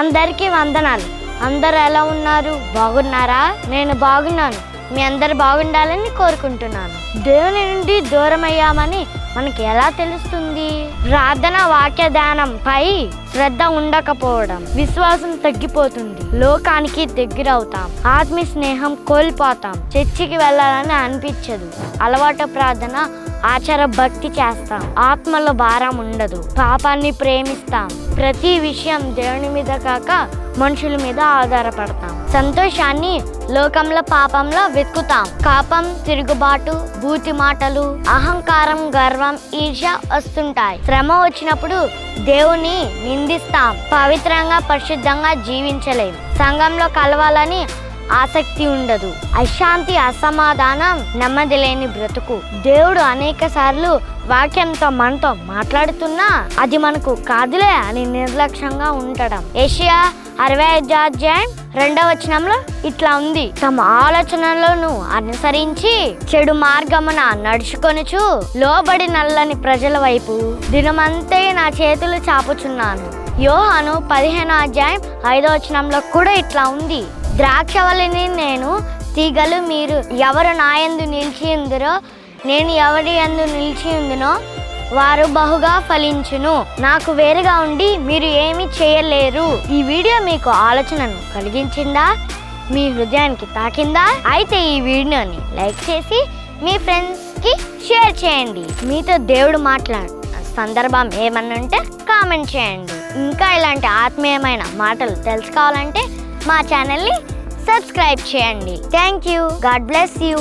అందరికీ వందనాలు. అందరు ఎలా ఉన్నారు? బాగున్నారా? నేను బాగున్నాను. మీ అందరు బాగుండాలని కోరుకుంటున్నాను. దేవుని నుండి దూరం అయ్యామని మనకి ఎలా తెలుస్తుంది? ప్రార్థన వాక్య ధ్యానంపై శ్రద్ధ ఉండకపోవడం విశ్వాసం తగ్గిపోతుంది. లోకానికి దగ్గర అవుతాం ఆత్మీయ స్నేహం కోల్పోతాం. చర్చికి వెళ్ళాలని అనిపించదు. అలవాటు ప్రార్థన ఆచార భక్తి చేస్తాం. ఆత్మలో భారం ఉండదు. పాపాన్ని ప్రేమిస్తాం. ప్రతి విషయం దేవుని మీద కాక మనుషుల మీద ఆధారపడతాం. సంతోషాన్ని లోకంలో పాపంలో వెతుకుతాం. కాపం తిరుగుబాటు బూతి మాటలు అహంకారం గర్వం ఈర్ష వస్తుంటాయి. శ్రమ వచ్చినప్పుడు దేవుని నిందిస్తాం. పవిత్రంగా పరిశుద్ధంగా జీవించలేం. సంఘంలో కలవాలని ఆసక్తి ఉండదు. అశాంతి అసమాధానం నెమ్మది లేని బ్రతుకు. దేవుడు అనేక సార్లు వాక్యంతో మనతో మాట్లాడుతున్నా అది మనకు కాదులే అని నిర్లక్ష్యంగా ఉండడం. ఏషియా అరవై అధ్యాయం రెండవ వచనంలో ఇట్లా ఉంది. తమ ఆలోచనలను అనుసరించి చెడు మార్గమున నడుచుకొనుచు లోబడి నల్లని ప్రజల వైపు దినమంతే నా చేతులు చాపుచున్నాను. యోహాను పదిహేను అధ్యాయం ఐదో వచనంలో కూడా ఇట్లా ఉంది. ద్రాక్షవల్లిని నేను తీగలు మీరు ఎవరు నాయందు నిలిచి ఉందిరో నేను ఎవరి యందు నిలిచి ఉందినో వారు బహుగా ఫలించును. నాకు వేరుగా ఉండి మీరు ఏమి చేయలేరు. ఈ వీడియో మీకు ఆలోచనను కలిగించిందా? మీ హృదయానికి తాకిందా? అయితే ఈ వీడియోని లైక్ చేసి మీ ఫ్రెండ్స్కి షేర్ చేయండి. మీతో దేవుడు మాట్లాడు సందర్భం ఏమన్నా ఉంటే కామెంట్ చేయండి. ఇంకా ఇలాంటి ఆత్మీయమైన మాటలు తెలుసుకోవాలంటే మా ఛానల్ని సబ్స్క్రైబ్ చేయండి. Thank you God bless you